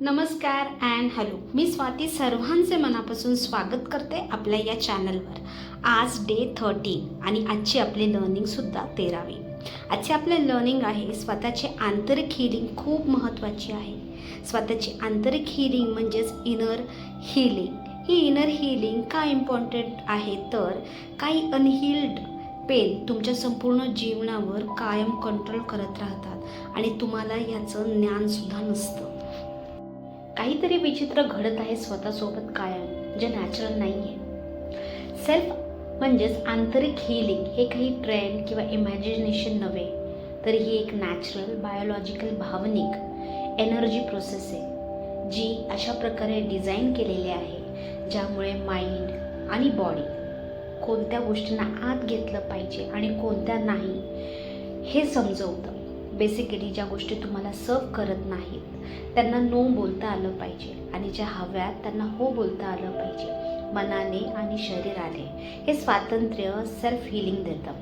नमस्कार and hello मी स्वाती सर्वांचे मनापासून स्वागत करते आपल्या या चॅनलवर आज डे थर्टीन आणि आजची आपली लर्निंगसुद्धा तेरावी. आजची आपले लर्निंग आहे स्वतःचे आंतरिक हिलिंग खूप महत्त्वाची आहे. स्वतःची आंतरिक हिलिंग म्हणजेच इनर हिलिंग ही इनर हिलिंग का इम्पॉर्टंट आहे? तर काही अनहिल्ड पेन तुमच्या संपूर्ण जीवनावर कायम कंट्रोल करत राहतात आणि तुम्हाला याचं ज्ञानसुद्धा नसतं. काहीतरी विचित्र घडत आहे स्वतःसोबत कायम जे नॅचरल नाही आहे सेल्फ म्हणजेच आंतरिक हिलिंग हे काही ट्रेंड किंवा इमॅजिनेशन नव्हे तर ही एक नॅचरल बायोलॉजिकल भावनिक एनर्जी प्रोसेस आहे जी अशा प्रकारे डिझाईन केलेली आहे ज्यामुळे माइंड आणि बॉडी कोणत्या गोष्टींना आत घेतलं पाहिजे आणि कोणत्या नाही हे समजवतं. बेसिकली ज्या गोष्टी तुम्हाला सर्व करत नाहीत त्यांना नो बोलता आलं पाहिजे आणि ज्या हव्यात त्यांना हो बोलता आलं पाहिजे. मनाने आणि शरीराने हे स्वातंत्र्य सेल्फ हिलिंग देतं.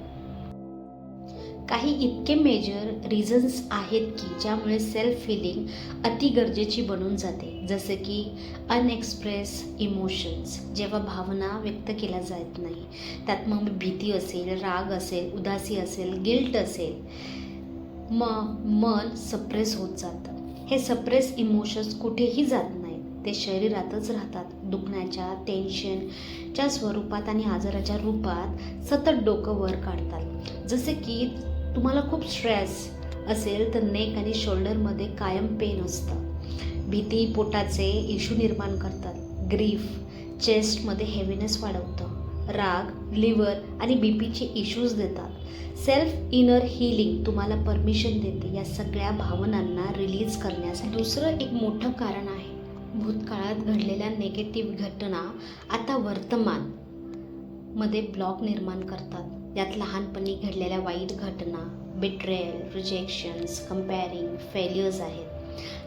काही इतके मेजर रिझन्स आहेत की ज्यामुळे सेल्फ हिलिंग अति गरजेची बनून जाते. जसे की अनएक्सप्रेस इमोशन्स जेव्हा भावना व्यक्त केल्या जात नाही. त्यात मग भीती असेल राग असेल उदासी असेल गिल्ट असेल. म मन सप्रेस होत जातं. हे सप्रेस इमोशन्स कुठेही जात नाहीत. ते शरीरातच राहतात. दुखण्याच्या टेन्शनच्या स्वरूपात आणि आजाराच्या रूपात सतत डोकं वर काढतात. जसे की तुम्हाला खूप स्ट्रेस असेल तर नेक आणि शोल्डरमध्ये कायम पेन असतं. भीती पोटाचे इश्यू निर्माण करतात. ग्रीफ चेस्टमध्ये हेवीनेस वाढवतं. राग लिव्हर आणि बी पीचे इश्यूज देतात. सेल्फ इनर हिलिंग तुम्हाला परमिशन देते. या सगळ्या भावनांना रिलीज करण्यासाठी. दुसरं एक मोठं कारण आहे. भूतकाळात घडलेल्या नेगेटिव्ह घटना आता वर्तमानमध्ये ब्लॉक निर्माण करतात. यात लहानपणी घडलेल्या वाईट घटना बिट्रेल रिजेक्शन्स कम्पॅरिंग फेल्युअर्स आहेत.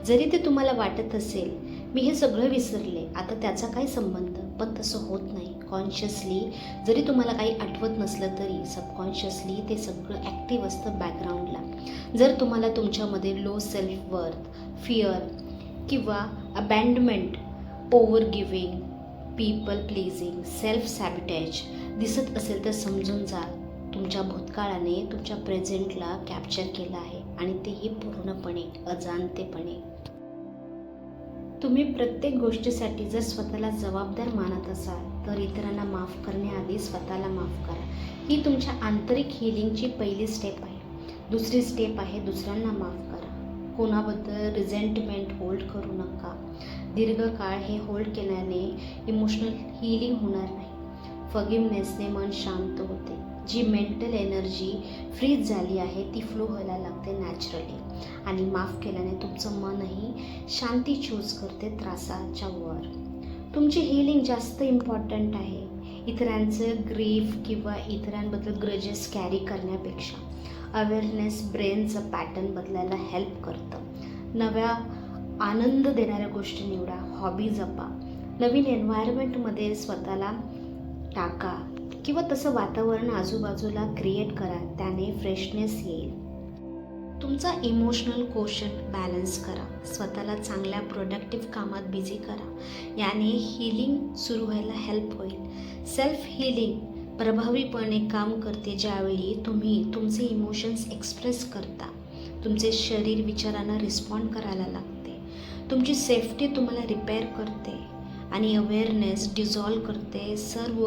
जरी ते तुम्हाला वाटत असेल मी हे सगळं विसरले. आता त्याचा काय संबंध पण तसं होत नाही. कॉन्शियसली जरी तुम्हाला काही आठवत नसलं तरी सबकॉन्शियसली ते सगळं ॲक्टिव्ह असतं बॅकग्राऊंडला जर तुम्हाला तुमच्यामध्ये लो सेल्फ वर्थ फिअर किंवा abandonment over giving people pleasing self sabotage दिसत असेल तर समजून जा. तुमच्या भूतकाळाने तुमच्या प्रेझेंटला कॅप्चर केलं आहे आणि तेही पूर्णपणे अजाणतेपणे. तुम्ही प्रत्येक गोष्टीसाठी जर स्वतःला जबाबदार मानत असाल तर इतरांना माफ करण्याआधी स्वतःला माफ करा. ही तुमच्या आंतरिक हिलिंगची पहिली स्टेप आहे. दुसरी स्टेप आहे दुसऱ्यांना माफ करा. कोणाबद्दल रिझेंटमेंट होल्ड करू नका. दीर्घकाळ हे होल्ड केल्याने इमोशनल हिलिंग होणार नाही. फगिवनेसने मन शांत होते. जी मेंटल एनर्जी फ्रीज झाली आहे ती फ्लो व्हायला लागते नॅचरली. आणि माफ केल्याने तुमचं मनही शांती चूज करते त्रासाच्या वर. तुमची हिलिंग जास्त इम्पॉर्टंट आहे. इतरांचं ग्रीफ किंवा इतरांबद्दल ग्रजेस कॅरी करण्यापेक्षा. अवेअरनेस ब्रेनचं पॅटर्न बदलायला हेल्प करतं. नव्या आनंद देणाऱ्या गोष्टी निवडा. हॉबी जपा. नवीन एन्व्हायरमेंटमध्ये स्वतःला टाका किंवा तसं वातावरण आजूबाजूला क्रिएट करा त्याने फ्रेशनेस येईल. तुमचा इमोशनल कोशन बॅलन्स करा. स्वतःला चांगल्या प्रोडक्टिव्ह कामात बिझी करा. याने हिलिंग सुरू व्हायला हेल्प होईल. सेल्फ हिलिंग प्रभावीपणे काम करते ज्यावेळी तुम्ही तुमचे इमोशन्स एक्सप्रेस करता. तुमचे शरीर विचारांना रिस्पॉन्ड करायला लागते. तुमची सेफ्टी तुम्हाला रिपेअर करते. आणि अवेअरनेस डिझॉल्व करते सर्व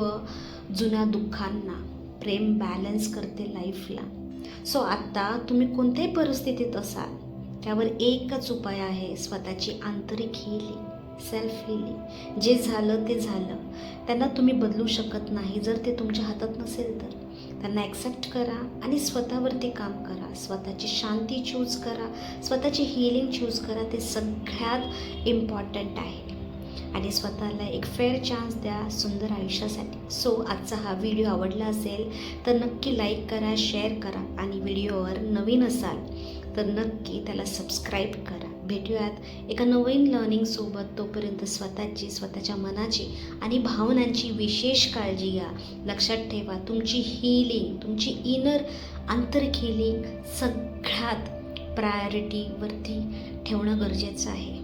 जुन्या दुःखांना. प्रेम बॅलन्स करते लाईफला सो आत्ता तुम्ही कोणत्याही परिस्थितीत असाल त्यावर एकच उपाय आहे स्वतःची आंतरिक हिलिंग सेल्फ हिलिंग जे झालं ते झालं. त्यांना तुम्ही बदलू शकत नाही. जर ते तुमच्या हातात नसेल तर. त्यांना ॲक्सेप्ट करा आणि स्वतःवरती काम करा. स्वतःची शांती चूज करा. स्वतःची हिलिंग चूज करा. ते सगळ्यात इम्पॉर्टंट आहे. आणि स्वतःला एक फेअर चान्स द्या सुंदर आयुष्यासाठी. सो आजचा हा व्हिडिओ आवडला असेल तर नक्की लाईक करा शेअर करा आणि व्हिडिओवर नवीन असाल तर नक्की त्याला सबस्क्राईब करा. भेटूयात एका नवीन लर्निंगसोबत तोपर्यंत स्वतःची स्वतःच्या मनाची आणि भावनांची विशेष काळजी घ्या. लक्षात ठेवा तुमची हिलिंग तुमची इनर आंतरिक हिलिंग सगळ्यात प्रायोरिटीवरती ठेवणं गरजेचं आहे.